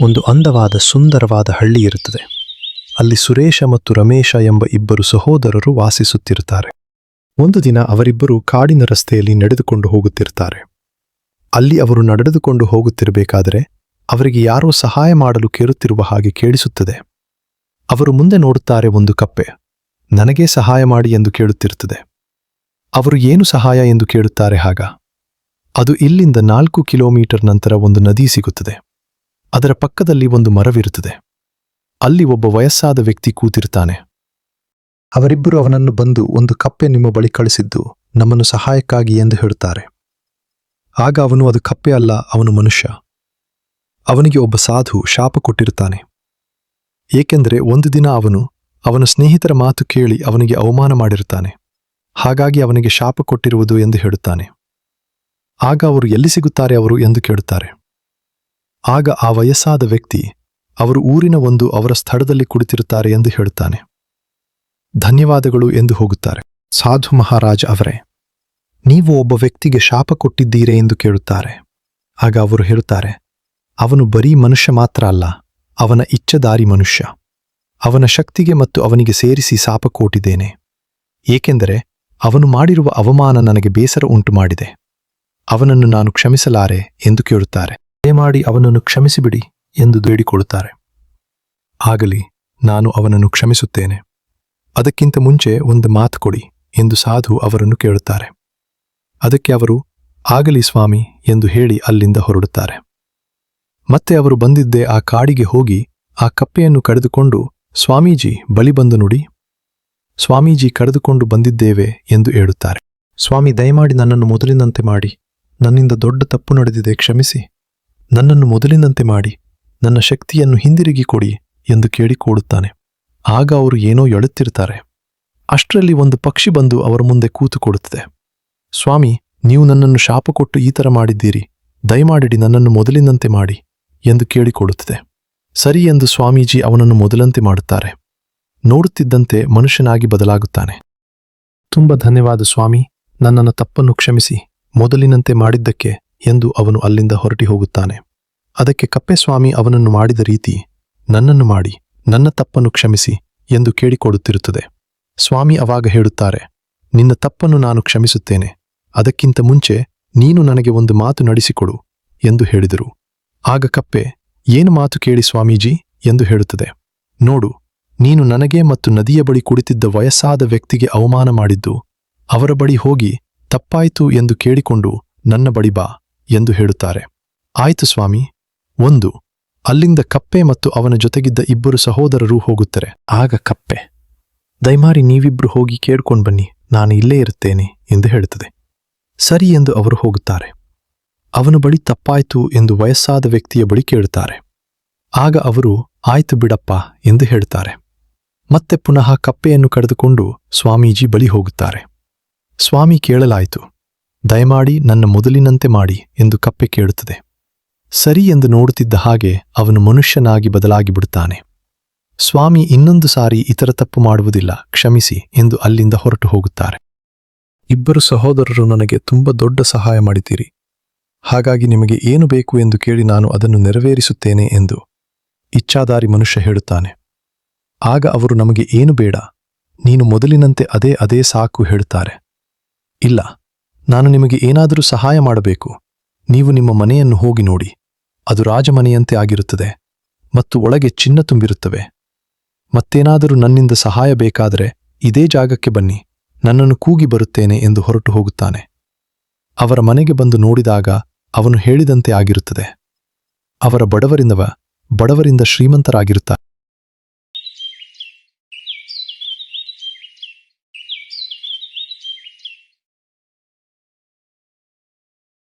ಒಂದು ಅಂದವಾದ ಸುಂದರವಾದ ಹಳ್ಳಿ ಇರುತ್ತದೆ. ಅಲ್ಲಿ ಸುರೇಶ ಮತ್ತು ರಮೇಶ ಎಂಬ ಇಬ್ಬರು ಸಹೋದರರು ವಾಸಿಸುತ್ತಿರುತ್ತಾರೆ. ಒಂದು ದಿನ ಅವರಿಬ್ಬರು ಕಾಡಿನ ರಸ್ತೆಯಲ್ಲಿ ನಡೆದುಕೊಂಡು ಹೋಗುತ್ತಿರುತ್ತಾರೆ. ಅಲ್ಲಿ ಅವರು ನಡೆದುಕೊಂಡು ಹೋಗುತ್ತಿರಬೇಕಾದರೆ ಅವರಿಗೆ ಯಾರೋ ಸಹಾಯ ಮಾಡಲು ಕೇಳುತ್ತಿರುವ ಹಾಗೆ ಕೇಳಿಸುತ್ತದೆ. ಅವರು ಮುಂದೆ ನೋಡುತ್ತಾರೆ ಒಂದು ಕಪ್ಪೆ. ನನಗೇ ಸಹಾಯ ಮಾಡಿ ಎಂದು ಕೇಳುತ್ತಿರುತ್ತದೆ. ಅವರು ಏನು ಸಹಾಯ ಎಂದು ಕೇಳುತ್ತಾರೆ ಹಾಗ? ಅದು ಇಲ್ಲಿಂದ ನಾಲ್ಕು ಕಿಲೋಮೀಟರ್ ನಂತರ ಒಂದು ನದಿ ಸಿಗುತ್ತದೆ. ಅದರ ಪಕ್ಕದಲ್ಲಿ ಒಂದು ಮರವಿರುತ್ತದೆ. ಅಲ್ಲಿ ಒಬ್ಬ ವಯಸ್ಸಾದ ವ್ಯಕ್ತಿ ಕೂತಿರ್ತಾನೆ. ಅವರಿಬ್ಬರು ಅವನನ್ನು ಬಂದು ಒಂದು ಕಪ್ಪೆ ನಿಮ್ಮ ಬಳಿ ಕಳಿಸಿದ್ದು ನಮ್ಮನ್ನು ಸಹಾಯಕ್ಕಾಗಿ ಎಂದು ಹೇಳುತ್ತಾರೆ. ಆಗ ಅವನು ಅದು ಕಪ್ಪೆ ಅಲ್ಲ, ಅವನು ಮನುಷ್ಯ. ಅವನಿಗೆ ಒಬ್ಬ ಸಾಧು ಶಾಪ ಕೊಟ್ಟಿರುತ್ತಾನೆ. ಏಕೆಂದರೆ ಒಂದು ದಿನ ಅವನು ಅವನ ಸ್ನೇಹಿತರ ಮಾತು ಕೇಳಿ ಅವನಿಗೆ ಅವಮಾನ ಮಾಡಿರುತ್ತಾನೆ. ಹಾಗಾಗಿ ಅವನಿಗೆ ಶಾಪ ಕೊಟ್ಟಿರುವುದು ಎಂದು ಹೇಳುತ್ತಾನೆ. ಆಗ ಅವರು ಎಲ್ಲಿ ಸಿಗುತ್ತಾರೆ ಅವರು ಎಂದು ಕೇಳುತ್ತಾರೆ. ಆಗ ಆ ವಯಸ್ಸಾದ ವ್ಯಕ್ತಿ, ಅವರು ಊರಿನ ಒಂದು ಅವರ ಸ್ಥಳದಲ್ಲಿ ಕುಳಿತಿರುತ್ತಾರೆ ಎಂದು ಹೇಳುತ್ತಾನೆ. ಧನ್ಯವಾದಗಳು ಎಂದು ಹೋಗುತ್ತಾರೆ. ಸಾಧು ಮಹಾರಾಜ್ ಅವರೇ, ನೀವು ಒಬ್ಬ ವ್ಯಕ್ತಿಗೆ ಶಾಪ ಕೊಟ್ಟಿದ್ದೀರೆ ಎಂದು ಕೇಳುತ್ತಾರೆ. ಆಗ ಅವರು ಹೇಳುತ್ತಾರೆ, ಅವನು ಬರೀ ಮನುಷ್ಯ ಮಾತ್ರ ಅಲ್ಲ, ಅವನ ಇಚ್ಛದಾರಿ ಮನುಷ್ಯ. ಅವನ ಶಕ್ತಿಗೆ ಮತ್ತು ಅವನಿಗೆ ಸೇರಿಸಿ ಶಾಪ ಕೊಟ್ಟಿದ್ದೇನೆ. ಏಕೆಂದರೆ, ಅವನು ಮಾಡಿರುವ ಅವಮಾನ ನನಗೆ ಬೇಸರ ಉಂಟು ಮಾಡಿದೆ ಅವನನ್ನು ನಾನು ಕ್ಷಮಿಸಲಾರೆ ಎಂದು ಕೇಳುತ್ತಾರೆ. ದಯಮಾಡಿ ಅವನನ್ನು ಕ್ಷಮಿಸಿಬಿಡಿ ಎಂದು ಬೇಡಿಕೊಳ್ಳುತ್ತಾರೆ. ಆಗಲಿ, ನಾನು ಅವನನ್ನು ಕ್ಷಮಿಸುತ್ತೇನೆ. ಅದಕ್ಕಿಂತ ಮುಂಚೆ ಒಂದು ಮಾತು ಕೊಡಿ ಎಂದು ಸಾಧು ಅವರನ್ನು ಕೇಳುತ್ತಾರೆ. ಅದಕ್ಕೆ ಅವರು, ಆಗಲಿ ಸ್ವಾಮಿ ಎಂದು ಹೇಳಿ ಅಲ್ಲಿಂದ ಹೊರಡುತ್ತಾರೆ. ಮತ್ತೆ ಅವರು ಬಂದಿದ್ದೇ ಆ ಕಾಡಿಗೆ ಹೋಗಿ ಆ ಕಪ್ಪೆಯನ್ನು ಕರೆದುಕೊಂಡು ಸ್ವಾಮೀಜಿ, ಬಳಿ ಬಂದು ನುಡಿ. ಸ್ವಾಮೀಜಿ ಕರೆದುಕೊಂಡು ಬಂದಿದ್ದೇವೆ ಎಂದು ಹೇಳುತ್ತಾರೆ. ಸ್ವಾಮಿ, ದಯಮಾಡಿ ನನ್ನನ್ನು ಮೊದಲಿನಂತೆ ಮಾಡಿ. ನನ್ನಿಂದ ದೊಡ್ಡ ತಪ್ಪು ನಡೆದಿದೆ, ಕ್ಷಮಿಸಿ. ನನ್ನನ್ನು ಮೊದಲಿನಂತೆ ಮಾಡಿ, ನನ್ನ ಶಕ್ತಿಯನ್ನು ಹಿಂದಿರುಗಿ ಕೊಡಿ ಎಂದು ಕೇಳಿಕೊಡುತ್ತಾನೆ. ಆಗ ಅವರು ಏನೋ ಎಳುತ್ತಿರ್ತಾರೆ ಅಷ್ಟರಲ್ಲಿ ಒಂದು ಪಕ್ಷಿ ಬಂದು ಅವರ ಮುಂದೆ ಕೂತುಕೊಡುತ್ತದೆ. ಸ್ವಾಮಿ, ನೀವು ನನ್ನನ್ನು ಶಾಪ ಕೊಟ್ಟು ಈ ಥರ ಮಾಡಿದ್ದೀರಿ. ದಯಮಾಡಿಡಿ ನನ್ನನ್ನು ಮೊದಲಿನಂತೆ ಮಾಡಿ ಎಂದು ಕೇಳಿಕೊಡುತ್ತದೆ. ಸರಿ ಎಂದು ಸ್ವಾಮೀಜಿ ಅವನನ್ನು ಮೊದಲಂತೆ ಮಾಡುತ್ತಾರೆ. ನೋಡುತ್ತಿದ್ದಂತೆ ಮನುಷ್ಯನಾಗಿ ಬದಲಾಗುತ್ತಾನೆ. ತುಂಬ ಧನ್ಯವಾದ ಸ್ವಾಮಿ. ನನ್ನನ್ನು ತಪ್ಪನ್ನು ಕ್ಷಮಿಸಿ. ಮೊದಲಿನಂತೆ ಮಾಡಿದ್ದಕ್ಕೆ ಎಂದು ಅವನು ಅಲ್ಲಿಂದ ಹೊರಟಿ ಹೋಗುತ್ತಾನೆ. ಅದಕ್ಕೆ ಕಪ್ಪೆಸ್ವಾಮಿ ಅವನನ್ನು ಮಾಡಿದ ರೀತಿ, ನನ್ನನ್ನು ಮಾಡಿ, ನನ್ನ ತಪ್ಪನ್ನು ಕ್ಷಮಿಸಿ ಎಂದು ಕೇಳಿಕೊಡುತ್ತಿರುತ್ತದೆ. ಸ್ವಾಮಿ ಅವಾಗ ಹೇಳುತ್ತಾರೆ, ನಿನ್ನ ತಪ್ಪನ್ನು ನಾನು ಕ್ಷಮಿಸುತ್ತೇನೆ, ಅದಕ್ಕಿಂತ ಮುಂಚೆ ನೀನು ನನಗೆ ಒಂದು ಮಾತು ನಡೆಸಿಕೊಡು ಎಂದು ಹೇಳಿದರು. ಆಗ ಕಪ್ಪೆ, ಏನು ಮಾತು ಕೇಳಿ ಸ್ವಾಮೀಜಿ ಎಂದು ಹೇಳುತ್ತದೆ. ನೋಡು, ನೀನು ನನಗೆ ಮತ್ತು ನದಿಯ ಬಳಿ ಕುಳಿತಿದ್ದ ವಯಸ್ಸಾದ ವ್ಯಕ್ತಿಗೆ ಅವಮಾನ ಮಾಡಿದ್ದು, ಅವರ ಬಳಿ ಹೋಗಿ ತಪ್ಪಾಯಿತು ಎಂದು ಕೇಳಿಕೊಂಡು ನನ್ನ ಬಳಿ ಬಾ ಎಂದು ಹೇಳುತ್ತಾರೆ. ಆಯಿತು ಸ್ವಾಮಿ ಒಂದು, ಅಲ್ಲಿಂದ ಕಪ್ಪೆ ಮತ್ತು ಅವನ ಜೊತೆಗಿದ್ದ ಇಬ್ಬರು ಸಹೋದರರು ಹೋಗುತ್ತಾರೆ. ಆಗ ಕಪ್ಪೆ ದಯಮಾರಿ ನೀವಿಬ್ರು ಹೋಗಿ ಕೇಳ್ಕೊಂಡು ಬನ್ನಿ, ನಾನು ಇಲ್ಲೇ ಇರುತ್ತೇನೆ, ಎಂದು ಹೇಳುತ್ತದೆ. ಸರಿ ಎಂದು ಅವರು ಹೋಗುತ್ತಾರೆ. ಅವನು ಬಳಿ ತಪ್ಪಾಯ್ತು ಎಂದು ವಯಸ್ಸಾದ ವ್ಯಕ್ತಿಯ ಬಳಿ ಕೇಳುತ್ತಾರೆ. ಆಗ ಅವರು, ಆಯ್ತು ಬಿಡಪ್ಪ, ಎಂದು ಹೇಳುತ್ತಾರೆ. ಮತ್ತೆ ಪುನಃ ಕಪ್ಪೆಯನ್ನು ಕರೆದುಕೊಂಡು ಸ್ವಾಮೀಜಿ ಬಳಿ ಹೋಗುತ್ತಾರೆ. ಸ್ವಾಮಿ ಕೇಳಲಾಯಿತು, ದಯಮಾಡಿ ನನ್ನ ಮೊದಲಿನಂತೆ ಮಾಡಿ, ಎಂದು ಕಪ್ಪೆ ಕೇಳುತ್ತದೆ. ಸರಿ ಎಂದು ನೋಡುತ್ತಿದ್ದ ಹಾಗೆ ಅವನು ಮನುಷ್ಯನಾಗಿ ಬದಲಾಗಿ ಬಿಡುತ್ತಾನೆ. ಸ್ವಾಮಿ ಇನ್ನೊಂದು ಸಾರಿ ಇತರ ತಪ್ಪು ಮಾಡುವುದಿಲ್ಲ, ಕ್ಷಮಿಸಿ ಎಂದು ಅಲ್ಲಿಂದ ಹೊರಟು ಹೋಗುತ್ತಾರೆ. ಇಬ್ಬರು ಸಹೋದರರು ನನಗೆ ತುಂಬ ದೊಡ್ಡ ಸಹಾಯ ಮಾಡಿದ್ದೀರಿ. ಹಾಗಾಗಿ ನಿಮಗೆ ಏನು ಬೇಕು ಎಂದು ಕೇಳಿ ನಾನು ಅದನ್ನು ನೆರವೇರಿಸುತ್ತೇನೆ ಎಂದು ಇಚ್ಛಾದಾರಿ ಮನುಷ್ಯ ಹೇಳುತ್ತಾನೆ. ಆಗ ಅವರು ನಮಗೆ ಏನು ಬೇಡ, ನೀನು ಮೊದಲಿನಂತೆ ಅದೇ ಅದೇ ಸಾಕು ಹೇಳುತ್ತಾರೆ. ಇಲ್ಲ, ನಾನು ನಿಮಗೆ ಏನಾದರೂ ಸಹಾಯ ಮಾಡಬೇಕು, ನೀವು ನಿಮ್ಮ ಮನೆಯನ್ನು ಹೋಗಿ ನೋಡಿ. ಅದು ರಾಜಮನೆಯಂತೆ ಆಗಿರುತ್ತದೆ ಮತ್ತು ಒಳಗೆ ಚಿನ್ನ ತುಂಬಿರುತ್ತವೆ. ಮತ್ತೇನಾದರೂ ನನ್ನಿಂದ ಸಹಾಯ ಬೇಕಾದರೆ ಇದೇ ಜಾಗಕ್ಕೆ ಬನ್ನಿ, ನನ್ನನ್ನು ಕೂಗಿ ಬರುತ್ತೇನೆ ಎಂದು ಹೊರಟು ಹೋಗುತ್ತಾನೆ. ಅವರ ಮನೆಗೆ ಬಂದು ನೋಡಿದಾಗ ಅವನು ಹೇಳಿದಂತೆ ಆಗಿರುತ್ತದೆ. ಅವರ ಬಡವರಿಂದವ ಬಡವರಿಂದ ಶ್ರೀಮಂತರಾಗಿರುತ್ತಾರೆ.